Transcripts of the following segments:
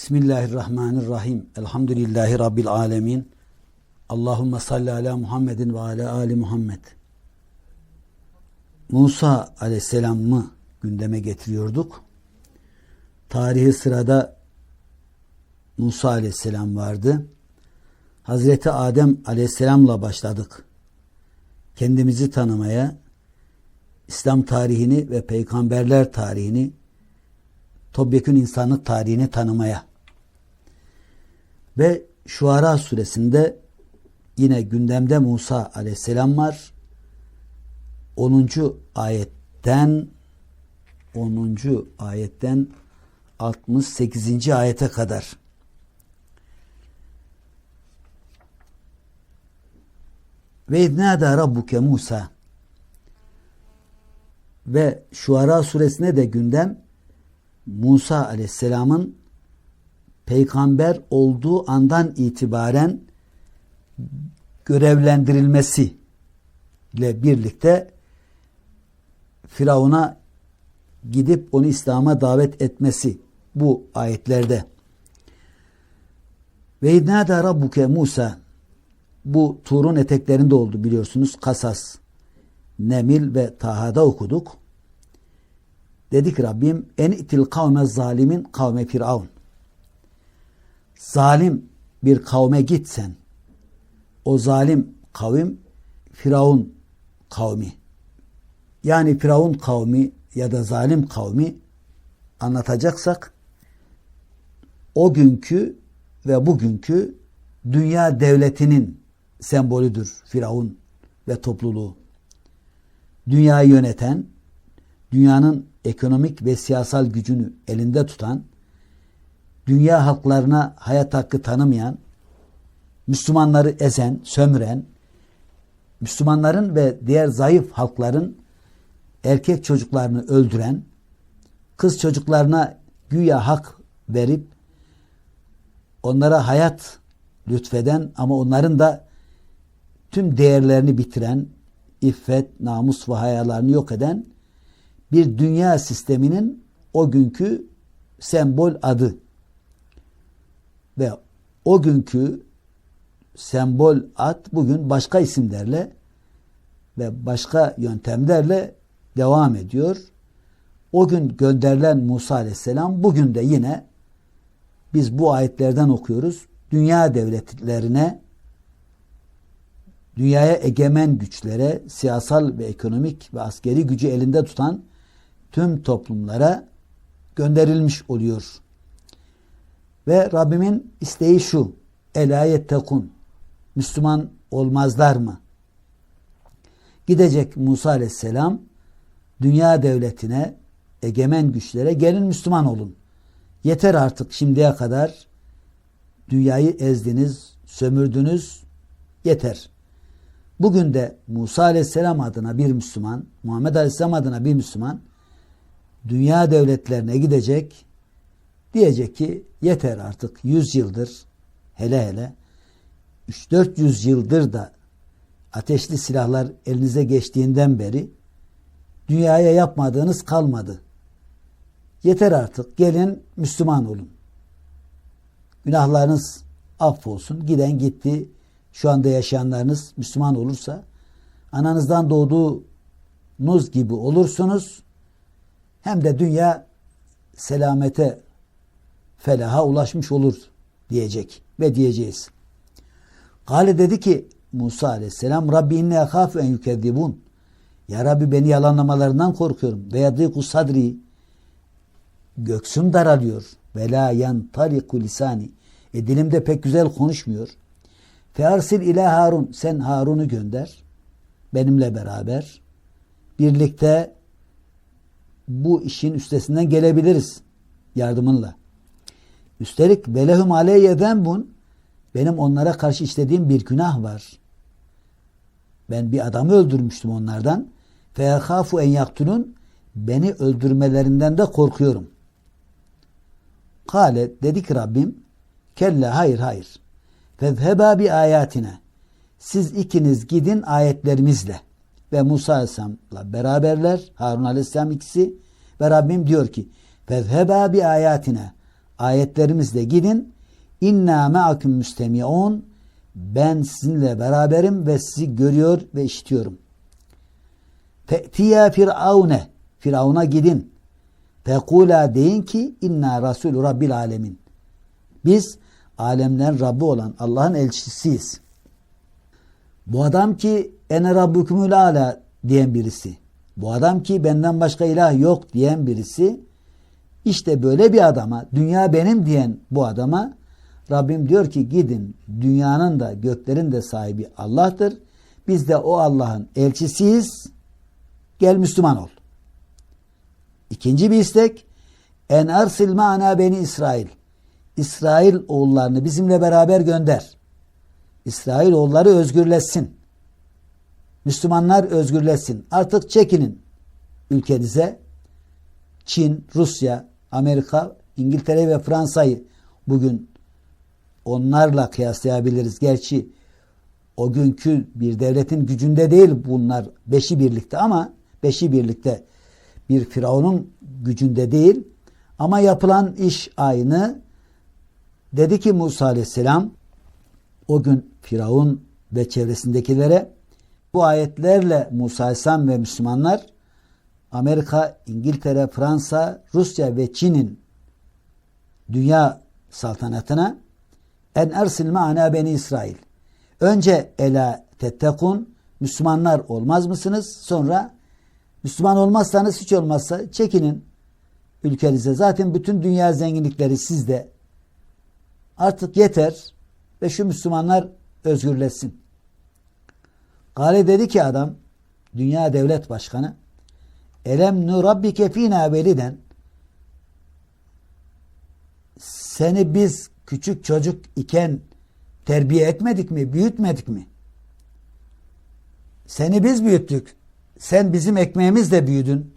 Bismillahirrahmanirrahim. Elhamdülillahi Rabbil alemin. Allahümme salli ala Muhammedin ve ala ali Muhammed. Musa aleyhisselamı gündeme getiriyorduk. Tarihi sırada Musa aleyhisselam vardı. Hazreti Adem aleyhisselamla başladık. Kendimizi tanımaya, İslam tarihini ve peygamberler tarihini, topyekun insanlık tarihini tanımaya. Ve Şuara suresinde yine gündemde Musa aleyhisselam var. 10. ayetten 10. ayetten 68. ayete kadar. Ve idnâdâ rabbuke Musa ve Şuara suresine de gündem Musa aleyhisselamın peygamber olduğu andan itibaren görevlendirilmesi ile birlikte Firavun'a gidip onu İslam'a davet etmesi bu ayetlerde. Ve idnâdâ rabbuke Musa bu Tur'un eteklerinde oldu biliyorsunuz. Kasas, Nemil ve Taha'da okuduk. Dedik Rabbim en itil kavme zalimin kavme firavun. Zalim bir kavme gitsen o zalim kavim Firavun kavmi. Yani Firavun kavmi ya da zalim kavmi anlatacaksak o günkü ve bugünkü dünya devletinin sembolüdür Firavun ve topluluğu. Dünyayı yöneten, dünyanın ekonomik ve siyasal gücünü elinde tutan, dünya halklarına hayat hakkı tanımayan, Müslümanları ezen, sömüren, Müslümanların ve diğer zayıf halkların erkek çocuklarını öldüren, kız çocuklarına güya hak verip onlara hayat lütfeden ama onların da tüm değerlerini bitiren, iffet, namus ve hayalarını yok eden bir dünya sisteminin o günkü sembol adı. Ve o günkü sembol ad bugün başka isimlerle ve başka yöntemlerle devam ediyor. O gün gönderilen Musa Aleyhisselam bugün de yine biz bu ayetlerden okuyoruz. Dünya devletlerine dünyaya egemen güçlere, siyasal ve ekonomik ve askeri gücü elinde tutan tüm toplumlara gönderilmiş oluyor. Ve Rabbimin isteği şu. Elayet tekun. Müslüman olmazlar mı? Gidecek Musa aleyhisselam dünya devletine, egemen güçlere gelin Müslüman olun. Yeter artık şimdiye kadar dünyayı ezdiniz, sömürdünüz, yeter. Bugün de Musa Aleyhisselam adına bir Müslüman, Muhammed Aleyhisselam adına bir Müslüman dünya devletlerine gidecek diyecek ki yeter artık 100 yıldır hele hele 3-400 yıldır da ateşli silahlar elinize geçtiğinden beri dünyaya yapmadığınız kalmadı. Yeter artık gelin Müslüman olun. Günahlarınız affolsun. Giden gitti. Şu anda yaşayanlarınız Müslüman olursa ananızdan doğduğunuz gibi olursunuz. Hem de dünya selamete felaha ulaşmış olur diyecek ve diyeceğiz. Gale dedi ki Musa aleyhisselam Rabbi inni akhafu en yükezzibun. Ya Rabbi beni yalanlamalarından korkuyorum. Ve yadiku sadri göksüm daralıyor. Ve la yantaliku lisani. E dilimde pek güzel konuşmuyor. Fearsil ile Harun. Sen Harun'u gönder. Benimle beraber. Birlikte bu işin üstesinden gelebiliriz. Yardımınla. Üstelik velehum aleyye zembun. Benim onlara karşı işlediğim bir günah var. Ben bir adamı öldürmüştüm onlardan. Feyakhafu en yaktulun. Beni öldürmelerinden de korkuyorum. Kale dedi ki Rabbim kelle hayır hayır. Fezheba bi ayatine. Siz ikiniz gidin ayetlerimizle. Ve Musa Aleyhisselam'la beraberler. Harun Aleyhisselam ikisi. Ve Rabbim diyor ki fezheba bi ayatine. Ayetlerimizle gidin. İnna me'akum müstemi'un. Ben sizinle beraberim ve sizi görüyor ve işitiyorum. Fe'tiya firavune. Firavuna gidin. Fekula deyin ki inna rasul rabbil alemin. Biz alemlerin Rabbi olan Allah'ın elçisiyiz. Bu adam ki ene rabbukumul ala diyen birisi. Bu adam ki benden başka ilah yok diyen birisi. İşte böyle bir adama, dünya benim diyen bu adama Rabbim diyor ki gidin dünyanın da göklerin de sahibi Allah'tır. Biz de o Allah'ın elçisiyiz. Gel Müslüman ol. İkinci bir istek en arsil ma'ana beni İsrail. İsrail oğullarını bizimle beraber gönder. İsrail oğulları özgürleşsin. Müslümanlar özgürleşsin. Artık çekinin ülkenize. Çin, Rusya, Amerika, İngiltere ve Fransa'yı bugün onlarla kıyaslayabiliriz. Gerçi o günkü bir devletin gücünde değil bunlar beşi birlikte ama beşi birlikte bir firavunun gücünde değil ama yapılan iş aynı. Dedi ki Musa aleyhisselam o gün Firavun ve çevresindekilere bu ayetlerle Musa aleyhisselam ve Müslümanlar Amerika, İngiltere, Fransa, Rusya ve Çin'in dünya saltanatına en ersil ma'ana beni İsrail. Önce ela tettekun Müslümanlar olmaz mısınız? Sonra Müslüman olmazsanız hiç olmazsa çekinin ülkenize. Zaten bütün dünya zenginlikleri sizde. Artık yeter ve şu Müslümanlar özgürleşsin. Gale dedi ki adam, dünya devlet başkanı, Elem nurabbike fina veliden seni biz küçük çocuk iken terbiye etmedik mi, büyütmedik mi? Seni biz büyüttük. Sen bizim ekmeğimizle büyüdün.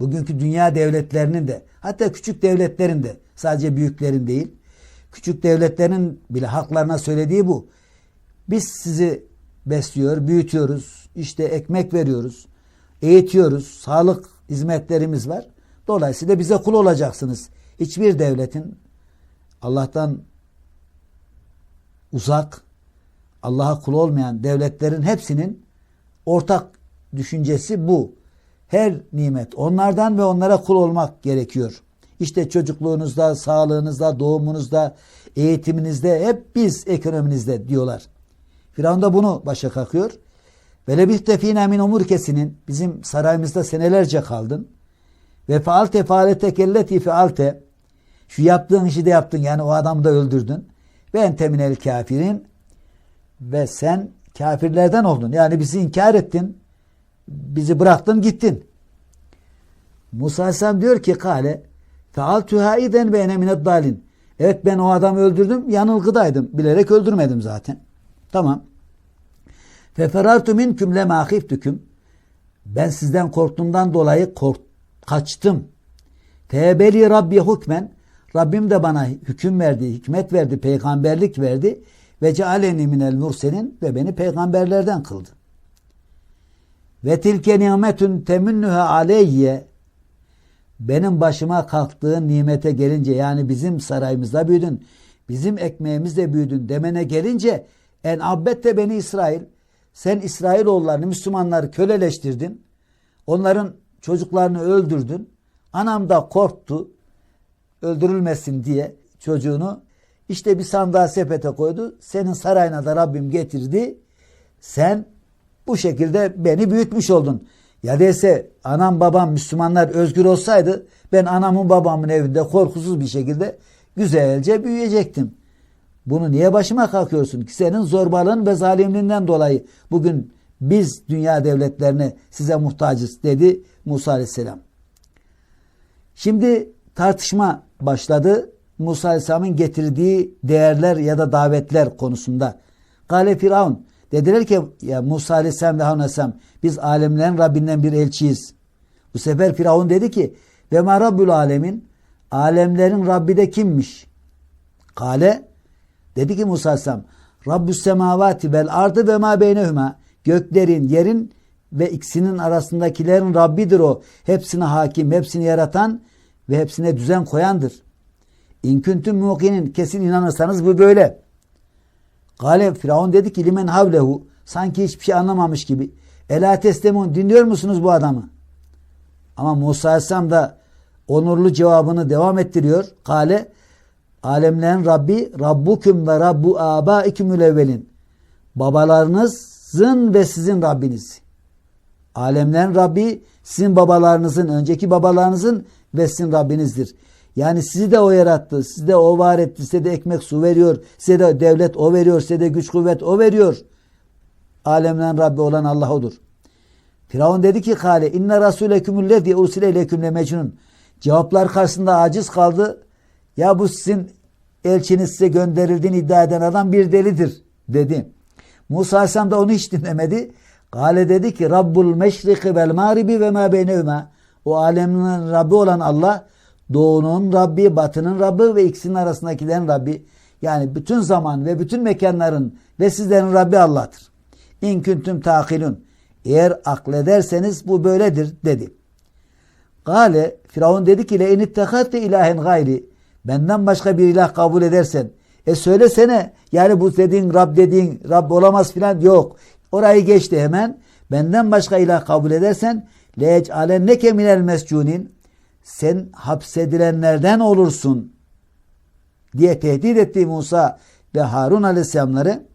Bugünkü dünya devletlerinin de hatta küçük devletlerin de sadece büyüklerin değil küçük devletlerin bile haklarına söylediği bu. Biz sizi besliyor, büyütüyoruz, işte ekmek veriyoruz, eğitiyoruz, sağlık hizmetlerimiz var. Dolayısıyla bize kul olacaksınız. Hiçbir devletin Allah'tan uzak, Allah'a kul olmayan devletlerin hepsinin ortak düşüncesi bu. Her nimet onlardan ve onlara kul olmak gerekiyor. İşte çocukluğunuzda, sağlığınızda, doğumunuzda, eğitiminizde hep biz ekonominizde diyorlar. Firavun da bunu başa kakıyor. Ve lebihte fînâ min umurkesinin bizim sarayımızda senelerce kaldın. Ve faalte faalete kelleti fealte şu yaptığın işi de yaptın yani o adamı da öldürdün. Ve enteminel kafirin ve sen kafirlerden oldun. Yani bizi inkar ettin. Bizi bıraktın gittin. Musa Aleyhisselam diyor ki kale fealtuha iden ve ene dalin. Evet ben o adamı öldürdüm. Yanılgıdaydım. Bilerek öldürmedim zaten. Tamam. Feferartu minküm lema hiftüküm. Ben sizden korktuğumdan dolayı kork kaçtım. Tebeli Rabbi hükmen. Rabbim de bana hüküm verdi, hikmet verdi, peygamberlik verdi. Ve cealeni minel murselin ve beni peygamberlerden kıldı. Ve tilke nimetün teminnuha aleyye benim başıma kalktığın nimete gelince yani bizim sarayımızda büyüdün, bizim ekmeğimizde büyüdün demene gelince en abbette beni İsrail sen İsrailoğullarını Müslümanları köleleştirdin. Onların çocuklarını öldürdün. Anam da korktu öldürülmesin diye çocuğunu işte bir sandığa sepete koydu. Senin sarayına da Rabbim getirdi. Sen bu şekilde beni büyütmüş oldun. Ya dese anam babam Müslümanlar özgür olsaydı ben anamın babamın evinde korkusuz bir şekilde güzelce büyüyecektim. Bunu niye başıma kalkıyorsun ki senin zorbalığın ve zalimliğinden dolayı bugün biz dünya devletlerine size muhtacız dedi Musa Aleyhisselam. Şimdi tartışma başladı. Musa Aleyhisselam'ın getirdiği değerler ya da davetler konusunda. Gale Firavun dediler ki ya Musa Aleyhisselam ve Harun Aleyhisselam biz alemlerin Rabbinden bir elçiyiz. Bu sefer Firavun dedi ki ve ma Rabbül alemin alemlerin Rabbi de kimmiş? Kale dedi ki Musa Aleyhisselam Rabbüs semavati vel ardı ve ma beynehuma göklerin, yerin ve ikisinin arasındakilerin Rabbidir o. Hepsine hakim, hepsini yaratan ve hepsine düzen koyandır. İnküntüm mukinin kesin inanırsanız bu böyle. Gale Firavun dedi ki limen havlehu sanki hiçbir şey anlamamış gibi. Ela teslemun dinliyor musunuz bu adamı? Ama Musa Aleyhisselam da onurlu cevabını devam ettiriyor. Kale alemlerin Rabbi Rabbuküm ve Rabbu abaikümül evvelin. Babalarınızın ve sizin Rabbiniz. Alemlerin Rabbi sizin babalarınızın, önceki babalarınızın ve sizin Rabbinizdir. Yani sizi de o yarattı, sizi de o var etti, size de ekmek su veriyor, size de devlet o veriyor, size de güç kuvvet o veriyor. Alemlerin Rabbi olan Allah odur. Firavun dedi ki kale inne rasulekümüllezî ursile ileküm le mecnun. Cevaplar karşısında aciz kaldı. Ya bu sizin elçiniz size gönderildiğini iddia eden adam bir delidir dedi. Musa Aleyhisselam da onu hiç dinlemedi. Kale dedi ki Rabbul meşriki vel mağribi ve ma beynevme. O alemin Rabbi olan Allah doğunun Rabbi, batının Rabbi ve ikisinin arasındakilerin Rabbi. Yani bütün zaman ve bütün mekanların ve sizlerin Rabbi Allah'tır. İn küntüm takilun. Eğer aklederseniz bu böyledir dedi. Gale Firavun dedi ki le inittehatte ilahen gayri. Benden başka bir ilah kabul edersen. E söylesene yani bu dediğin Rab dediğin Rab olamaz filan yok. Orayı geçti hemen. Benden başka ilah kabul edersen alenneke minel mescunin sen hapsedilenlerden olursun diye tehdit etti Musa ve Harun aleyhisselamları.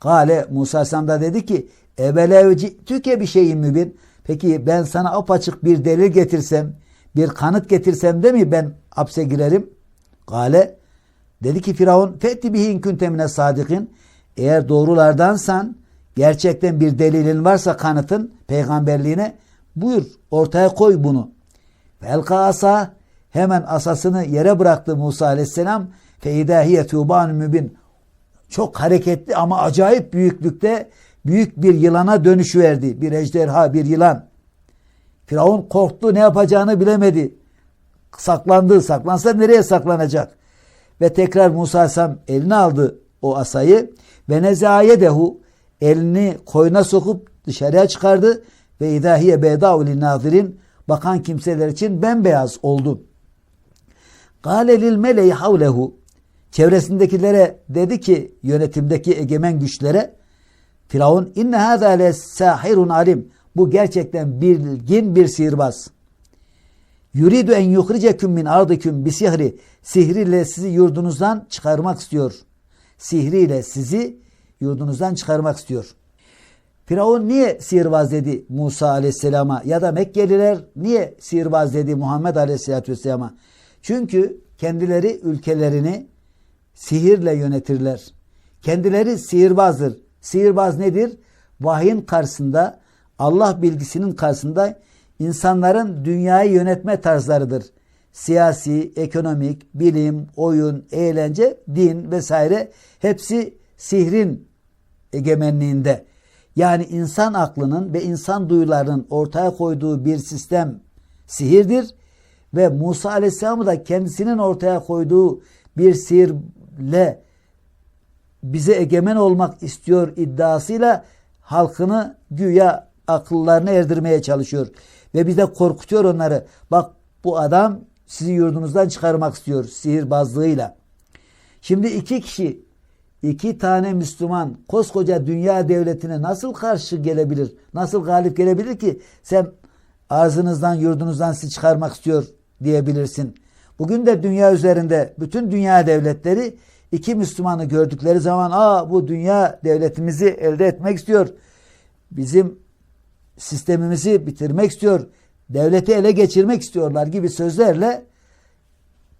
Kale Musa aleyhisselam da dedi ki Ebelevci tüke bir şeyin mübin. Peki ben sana apaçık bir delil getirsem, bir kanıt getirsem de mi ben hapse girerim? Kale dedi ki Firavun fetti bihin küntemine sadikin. Eğer doğrulardansan gerçekten bir delilin varsa kanıtın peygamberliğine buyur ortaya koy bunu. Felka asa hemen asasını yere bıraktı Musa aleyhisselam. Feidahiye tuban mübin. Çok hareketli ama acayip büyüklükte büyük bir yılana dönüşüverdi. Bir ejderha, bir yılan. Firavun korktu, ne yapacağını bilemedi. Saklandı. Saklansa nereye saklanacak? Ve tekrar Musa Aleyhisselam eline aldı o asayı ve nezaye dehu elini koyuna sokup dışarıya çıkardı ve idahiye beda'u nazirin bakan kimseler için bembeyaz oldu. Gale lil meleği havlehu çevresindekilere dedi ki yönetimdeki egemen güçlere Firavun inne hâzâ sahirun alim. Bu gerçekten bilgin bir sihirbaz. Yuridu en yuhriceküm min ardiküm bi sihri. Sihriyle sizi yurdunuzdan çıkarmak istiyor. Sihriyle sizi yurdunuzdan çıkarmak istiyor. Firavun niye sihirbaz dedi Musa aleyhisselama ya da Mekkeliler niye sihirbaz dedi Muhammed aleyhisselatü vesselama? Çünkü kendileri ülkelerini sihirle yönetirler. Kendileri sihirbazdır. Sihirbaz nedir? Vahyin karşısında, Allah bilgisinin karşısında insanların dünyayı yönetme tarzlarıdır. Siyasi, ekonomik, bilim, oyun, eğlence, din vesaire hepsi sihrin egemenliğinde. Yani insan aklının ve insan duyularının ortaya koyduğu bir sistem sihirdir ve Musa Aleyhisselam'ı da kendisinin ortaya koyduğu bir sihirle bize egemen olmak istiyor iddiasıyla halkını güya akıllarını erdirmeye çalışıyor. Ve bize korkutuyor onları. Bak bu adam sizi yurdunuzdan çıkarmak istiyor sihirbazlığıyla. Şimdi iki kişi, iki tane Müslüman koskoca dünya devletine nasıl karşı gelebilir? Nasıl galip gelebilir ki sen arzınızdan yurdunuzdan sizi çıkarmak istiyor diyebilirsin. Bugün de dünya üzerinde bütün dünya devletleri iki Müslümanı gördükleri zaman aa bu dünya devletimizi elde etmek istiyor. Bizim sistemimizi bitirmek istiyor. Devleti ele geçirmek istiyorlar gibi sözlerle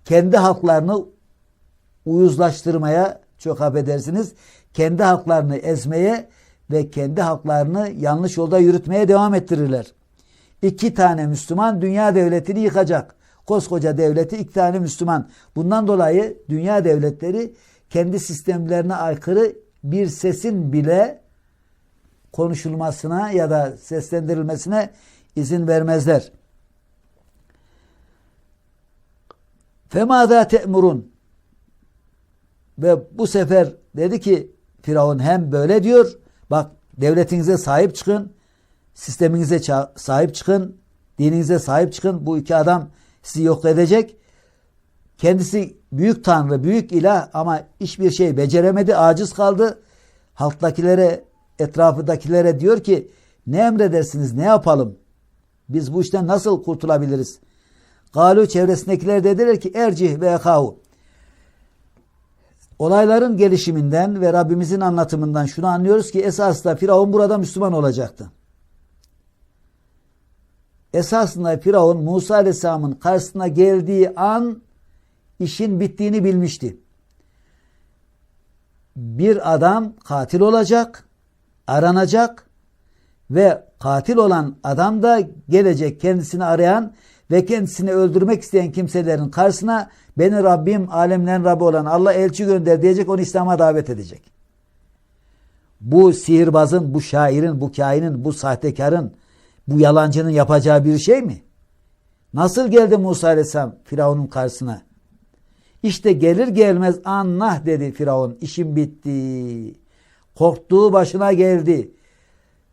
kendi halklarını uyuzlaştırmaya çok affedersiniz. Kendi halklarını ezmeye ve kendi halklarını yanlış yolda yürütmeye devam ettirirler. İki tane Müslüman dünya devletini yıkacak. Koskoca devleti iki tane Müslüman. Bundan dolayı dünya devletleri kendi sistemlerine aykırı bir sesin bile konuşulmasına ya da seslendirilmesine izin vermezler. Femada te'murun ve bu sefer dedi ki Firavun hem böyle diyor bak devletinize sahip çıkın sisteminize sahip çıkın dininize sahip çıkın bu iki adam sizi yok edecek Kendisi büyük tanrı, büyük ilah ama hiçbir şey beceremedi, aciz kaldı. Halktakilere, etrafındakilere diyor ki ne emredersiniz, ne yapalım? Biz bu işten nasıl kurtulabiliriz? Galu çevresindekiler dediler ki ercih ve ekahu. Olayların gelişiminden ve Rabbimizin anlatımından şunu anlıyoruz ki esasında Firavun burada Müslüman olacaktı. Esasında Firavun Musa Aleyhisselam'ın karşısına geldiği an işin bittiğini bilmişti. Bir adam katil olacak, aranacak ve katil olan adam da gelecek kendisini arayan ve kendisini öldürmek isteyen kimselerin karşısına beni Rabbim alemlerin Rabbi olan Allah elçi gönder diyecek onu İslam'a davet edecek. Bu sihirbazın, bu şairin, bu kainin, bu sahtekarın, bu yalancının yapacağı bir şey mi? Nasıl geldi Musa Aleyhisselam Firavun'un karşısına? İşte gelir gelmez anlah dedi Firavun. İşim bitti. Korktuğu başına geldi.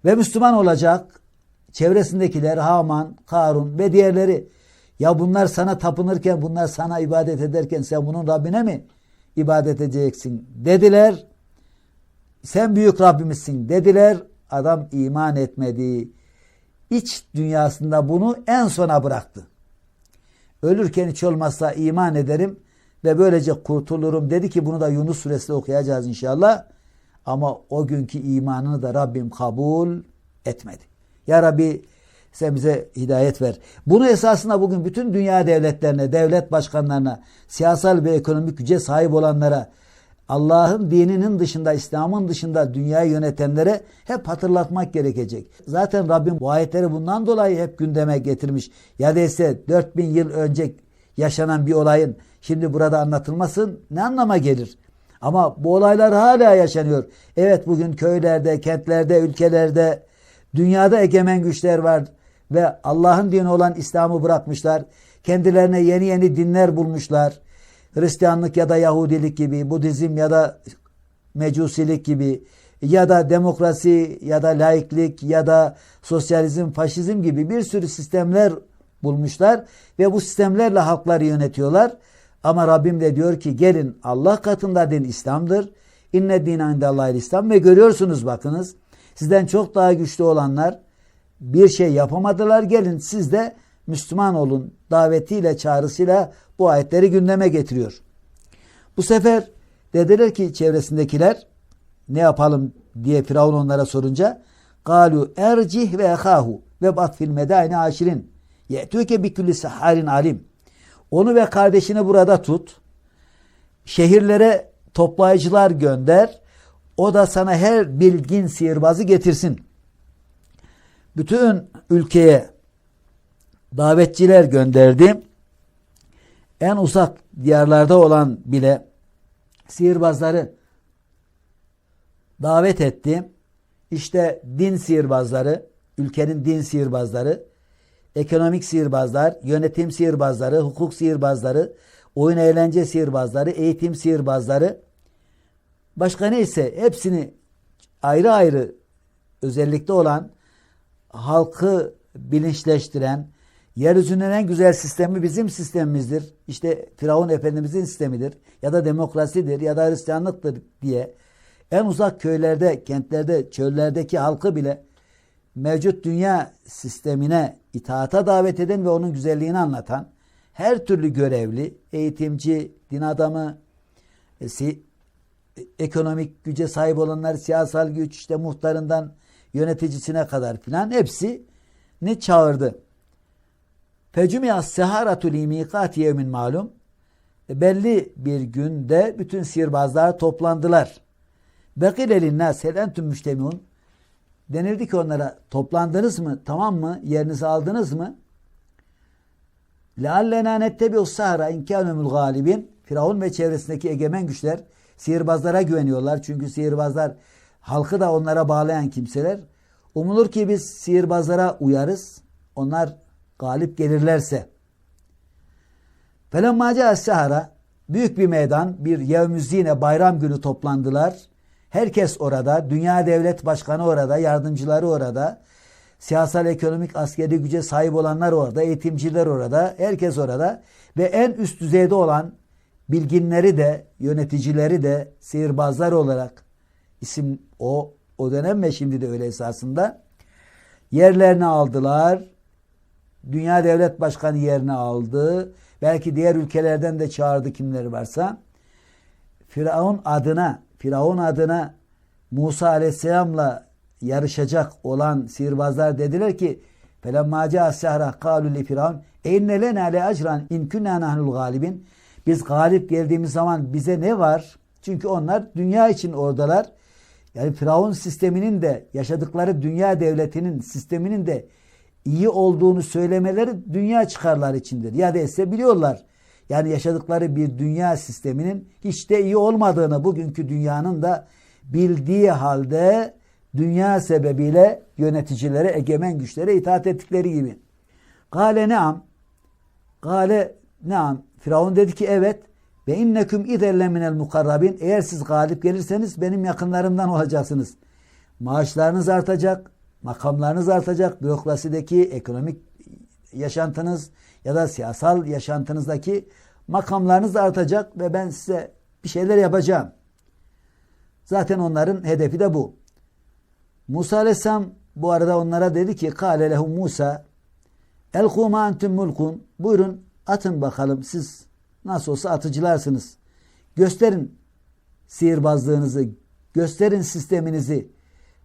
Ve Müslüman olacak. Çevresindekiler Haman, Karun ve diğerleri. Ya bunlar sana tapınırken, bunlar sana ibadet ederken sen bunun Rabbine mi ibadet edeceksin dediler. Sen büyük Rabbimizsin dediler. Adam iman etmedi. İç dünyasında bunu en sona bıraktı. Ölürken hiç olmazsa iman ederim ve böylece kurtulurum dedi ki bunu da Yunus suresinde okuyacağız inşallah. Ama o günkü imanını da Rabbim kabul etmedi. Ya Rabbi sen bize hidayet ver. Bunu esasında bugün bütün dünya devletlerine, devlet başkanlarına, siyasal ve ekonomik güce sahip olanlara, Allah'ın dininin dışında, İslam'ın dışında dünyayı yönetenlere hep hatırlatmak gerekecek. Zaten Rabbim bu ayetleri bundan dolayı hep gündeme getirmiş. Ya değilse 4000 yıl önce yaşanan bir olayın şimdi burada anlatılmasın ne anlama gelir? Ama bu olaylar hala yaşanıyor. Evet bugün köylerde, kentlerde, ülkelerde, dünyada egemen güçler var ve Allah'ın dini olan İslam'ı bırakmışlar. Kendilerine yeni yeni dinler bulmuşlar. Hristiyanlık ya da Yahudilik gibi, Budizm ya da Mecusilik gibi ya da demokrasi ya da laiklik ya da sosyalizm, faşizm gibi bir sürü sistemler bulmuşlar ve bu sistemlerle halkları yönetiyorlar. Ama Rabbim de diyor ki gelin Allah katında din İslam'dır. İnne dine indallahil İslam ve görüyorsunuz bakınız sizden çok daha güçlü olanlar bir şey yapamadılar. Gelin siz de Müslüman olun davetiyle çağrısıyla bu ayetleri gündeme getiriyor. Bu sefer dediler ki çevresindekiler ne yapalım diye Firavun onlara sorunca galu ercih ve ehahu ve bat fil medaine aşirin ye'tüke bi kulli saharin alim onu ve kardeşini burada tut şehirlere toplayıcılar gönder o da sana her bilgin sihirbazı getirsin bütün ülkeye davetçiler gönderdi. En uzak diyarlarda olan bile sihirbazları davet etti. İşte din sihirbazları, ülkenin din sihirbazları, ekonomik sihirbazlar, yönetim sihirbazları, hukuk sihirbazları, oyun eğlence sihirbazları, eğitim sihirbazları, başka neyse hepsini ayrı ayrı özellikle olan halkı bilinçleştiren, yeryüzünün en güzel sistemi bizim sistemimizdir. İşte Firavun Efendimizin sistemidir. Ya da demokrasidir ya da Hristiyanlıktır diye en uzak köylerde, kentlerde, çöllerdeki halkı bile mevcut dünya sistemine itaata davet eden ve onun güzelliğini anlatan her türlü görevli, eğitimci, din adamı, e, si, ekonomik güce sahip olanlar, siyasal güç, işte muhtarından yöneticisine kadar filan hepsini çağırdı. Fecümiyas seharatu li mikati yevmin malum. E, belli bir günde bütün sihirbazlar toplandılar. Bekile linnâs hel entüm müştemiun Denildi ki onlara toplandınız mı? Tamam mı? Yerinizi aldınız mı? لَاَلَّنَا نَتَّبِعُ السَّهَرَ اِنْ كَانُمُ galibin. Firavun ve çevresindeki egemen güçler sihirbazlara güveniyorlar. Çünkü sihirbazlar halkı da onlara bağlayan kimseler. Umulur ki biz sihirbazlara uyarız. Onlar galip gelirlerse. Felemmaca sehara büyük bir meydan bir yevmüzine bayram günü toplandılar. Herkes orada, dünya devlet başkanı orada, yardımcıları orada, siyasal, ekonomik, askeri güce sahip olanlar orada, eğitimciler orada, herkes orada ve en üst düzeyde olan bilginleri de yöneticileri de sihirbazlar olarak isim o o dönem ve şimdi de öyle esasında yerlerini aldılar. Dünya Devlet Başkanı yerini aldı. Belki diğer ülkelerden de çağırdı kimleri varsa. Firavun adına Firavun adına Musa Aleyhisselam'la yarışacak olan sihirbazlar dediler ki فَلَمَّا جَاءَ السَّهْرَةِ قَالُوا لِفِرَوْنَ اِنَّ لَنَا لَاَجْرًا اِنْ كُنَّا نَحْنُ الْغَالِبِينَ Biz galip geldiğimiz zaman bize ne var? Çünkü onlar dünya için oradalar. Yani Firavun sisteminin de yaşadıkları dünya devletinin sisteminin de iyi olduğunu söylemeleri dünya çıkarları içindir. Ya da ise biliyorlar. yani yaşadıkları bir dünya sisteminin hiç de iyi olmadığını bugünkü dünyanın da bildiği halde dünya sebebiyle yöneticilere, egemen güçlere itaat ettikleri gibi. Gale neam. Gale neam. Firavun dedi ki evet. Ve inneküm idelle minel mukarrabin. Eğer siz galip gelirseniz benim yakınlarımdan olacaksınız. Maaşlarınız artacak, makamlarınız artacak, bürokrasideki ekonomik yaşantınız ya da siyasal yaşantınızdaki makamlarınız artacak ve ben size bir şeyler yapacağım. Zaten onların hedefi de bu. Musa Aleyhisselam bu arada onlara dedi ki Kale lehum Musa Elku ma entum mulkun Buyurun atın bakalım siz nasıl olsa atıcılarsınız. Gösterin sihirbazlığınızı, gösterin sisteminizi.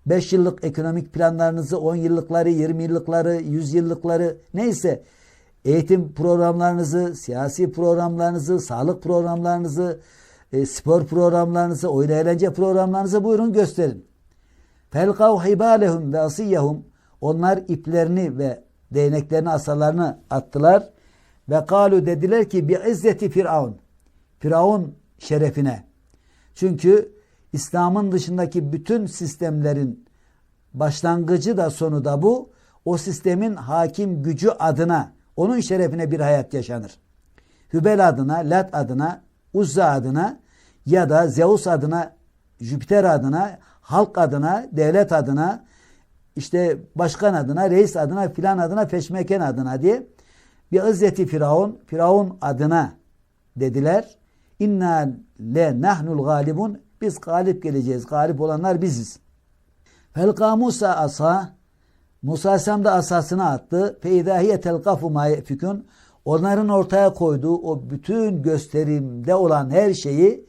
5 yıllık ekonomik planlarınızı, 10 yıllıkları, 20 yıllıkları, 100 yıllıkları neyse eğitim programlarınızı, siyasi programlarınızı, sağlık programlarınızı, e, spor programlarınızı, oyun eğlence programlarınızı buyurun gösterin. Felkav hibalehum ve asiyyahum onlar iplerini ve değneklerini asalarını attılar ve kalu dediler ki bi izzeti firavun. Firavun şerefine. Çünkü İslam'ın dışındaki bütün sistemlerin başlangıcı da sonu da bu. O sistemin hakim gücü adına onun şerefine bir hayat yaşanır. Hübel adına, Lat adına, Uzza adına ya da Zeus adına, Jüpiter adına, halk adına, devlet adına, işte başkan adına, reis adına, filan adına, feşmeken adına diye bir izzeti Firavun, Firavun adına dediler. İnna le nahnul galibun. Biz galip geleceğiz. Galip olanlar biziz. Felka Musa asa Musa Aleyhisselam da asasını attı. Feidahiye telkafu ma. Onların ortaya koyduğu o bütün gösterimde olan her şeyi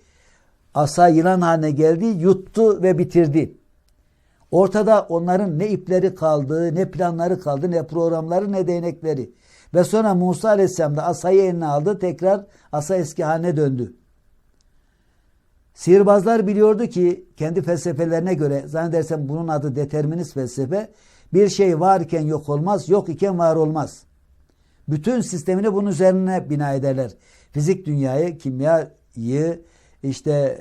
asa yılan haline geldi, yuttu ve bitirdi. Ortada onların ne ipleri kaldı, ne planları kaldı, ne programları, ne değnekleri. Ve sonra Musa Aleyhisselam da asayı eline aldı, tekrar asa eski haline döndü. Sihirbazlar biliyordu ki kendi felsefelerine göre zannedersem bunun adı determinist felsefe bir şey varken yok olmaz, yok iken var olmaz. Bütün sistemini bunun üzerine bina ederler. Fizik dünyayı, kimyayı, işte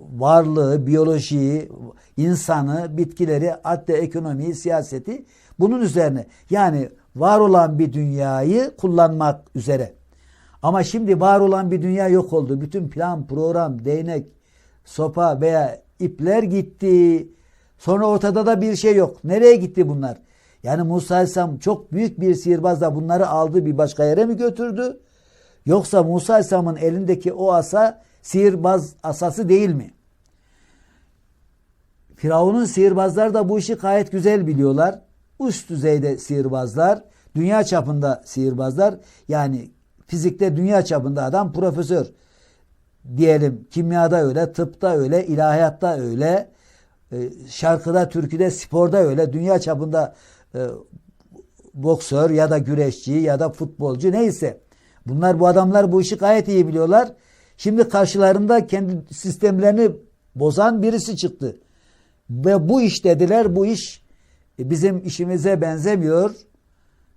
varlığı, biyolojiyi, insanı, bitkileri, hatta ekonomiyi, siyaseti bunun üzerine. Yani var olan bir dünyayı kullanmak üzere. Ama şimdi var olan bir dünya yok oldu. Bütün plan, program, değnek, sopa veya ipler gitti. Sonra ortada da bir şey yok. Nereye gitti bunlar? Yani Musa Aleyhisselam çok büyük bir sihirbazla bunları aldı bir başka yere mi götürdü? Yoksa Musa Aleyhisselam'ın elindeki o asa sihirbaz asası değil mi? Firavun'un sihirbazları da bu işi gayet güzel biliyorlar. Üst düzeyde sihirbazlar, dünya çapında sihirbazlar. Yani fizikte dünya çapında adam profesör diyelim. Kimyada öyle, tıpta öyle, ilahiyatta öyle, şarkıda, türküde, sporda öyle. Dünya çapında e, boksör ya da güreşçi ya da futbolcu neyse. Bunlar bu adamlar bu işi gayet iyi biliyorlar. Şimdi karşılarında kendi sistemlerini bozan birisi çıktı. Ve bu iş dediler bu iş bizim işimize benzemiyor.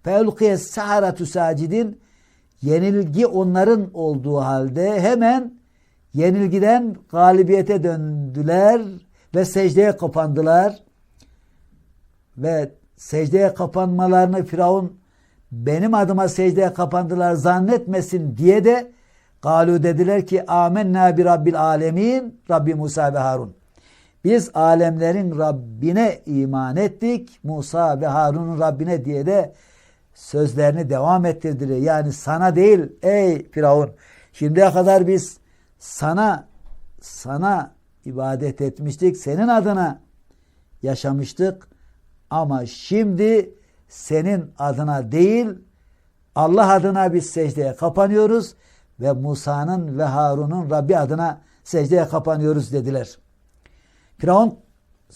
Feulkiye saharatu sacidin yenilgi onların olduğu halde hemen yenilgiden galibiyete döndüler ve secdeye kapandılar. Ve secdeye kapanmalarını Firavun benim adıma secdeye kapandılar zannetmesin diye de Galu dediler ki amenna bi rabbil alemin Rabbi Musa ve Harun. Biz alemlerin Rabbine iman ettik. Musa ve Harun'un Rabbine diye de sözlerini devam ettirdiler. Yani sana değil ey Firavun. Şimdiye kadar biz sana sana ibadet etmiştik. Senin adına yaşamıştık. Ama şimdi senin adına değil Allah adına biz secdeye kapanıyoruz ve Musa'nın ve Harun'un Rabbi adına secdeye kapanıyoruz dediler. Firavun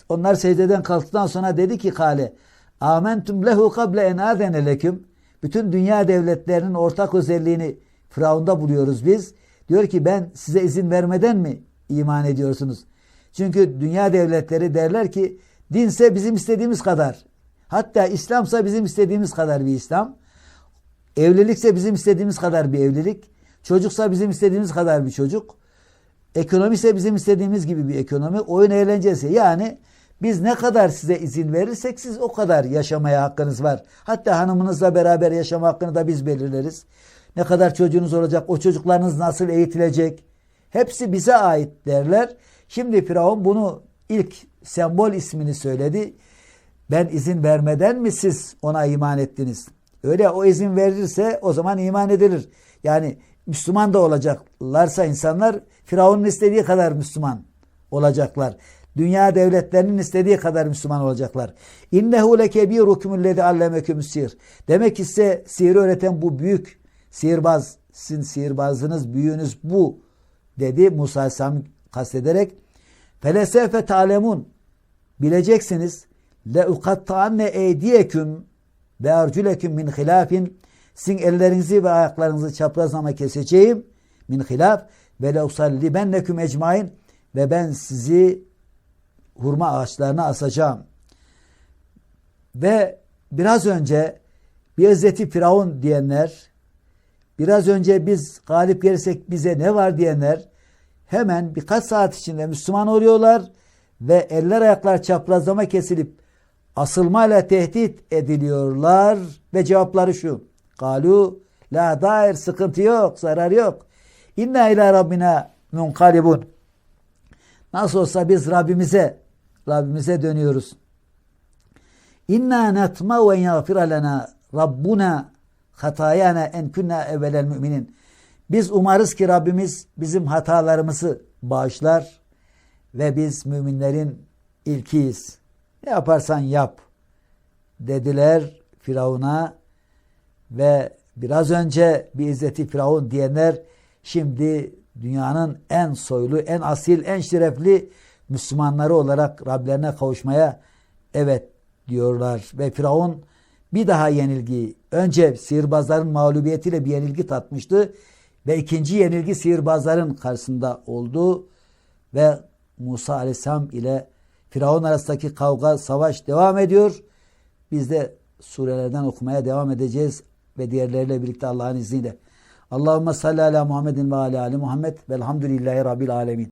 onlar secdeden kalktıktan sonra dedi ki kale Amentum lehu kable en adene leküm bütün dünya devletlerinin ortak özelliğini Firavun'da buluyoruz biz. Diyor ki ben size izin vermeden mi iman ediyorsunuz? Çünkü dünya devletleri derler ki dinse bizim istediğimiz kadar. Hatta İslamsa bizim istediğimiz kadar bir İslam. Evlilikse bizim istediğimiz kadar bir evlilik. Çocuksa bizim istediğimiz kadar bir çocuk. Ekonomi ise bizim istediğimiz gibi bir ekonomi. Oyun eğlencesi. Yani biz ne kadar size izin verirsek siz o kadar yaşamaya hakkınız var. Hatta hanımınızla beraber yaşama hakkını da biz belirleriz. Ne kadar çocuğunuz olacak, o çocuklarınız nasıl eğitilecek. Hepsi bize ait derler. Şimdi Firavun bunu ilk sembol ismini söyledi. Ben izin vermeden mi siz ona iman ettiniz? Öyle o izin verirse o zaman iman edilir. Yani Müslüman da olacaklarsa insanlar Firavun'un istediği kadar Müslüman olacaklar. Dünya devletlerinin istediği kadar Müslüman olacaklar. İnnehu lekebirukum lezi allemeküm sihir. Demek ki size sihir öğreten bu büyük sihirbaz, sizin sihirbazınız, büyüğünüz bu dedi Musa Aleyhisselam kastederek. Felesefe talemun bileceksiniz le ukatta'anne eydiyeküm ve erculeküm min hilafin sizin ellerinizi ve ayaklarınızı çaprazlama keseceğim min hilaf ve le usallibenneküm ecmain ve ben sizi hurma ağaçlarına asacağım. Ve biraz önce bir Hazreti Firavun diyenler, biraz önce biz galip gelirsek bize ne var diyenler hemen birkaç saat içinde Müslüman oluyorlar ve eller ayaklar çaprazlama kesilip asılmayla tehdit ediliyorlar ve cevapları şu. Galu la dair sıkıntı yok, zarar yok. İnna ila rabbina munkalibun. Nasıl olsa biz Rabbimize Rabbimize dönüyoruz. İnna netma ve yagfira lena rabbuna hatayana en kunna evvelel müminin. Biz umarız ki Rabbimiz bizim hatalarımızı bağışlar ve biz müminlerin ilkiyiz. Ne yaparsan yap dediler Firavun'a ve biraz önce bir izzeti Firavun diyenler şimdi dünyanın en soylu, en asil, en şerefli Müslümanları olarak Rablerine kavuşmaya evet diyorlar. Ve Firavun bir daha yenilgi, önce sihirbazların mağlubiyetiyle bir yenilgi tatmıştı ve ikinci yenilgi sihirbazların karşısında oldu ve Musa Aleyhisselam ile Firavun arasındaki kavga, savaş devam ediyor. Biz de surelerden okumaya devam edeceğiz ve diğerleriyle birlikte Allah'ın izniyle. Allahümme salli ala Muhammedin ve ala ali Muhammed velhamdülillahi rabbil alemin.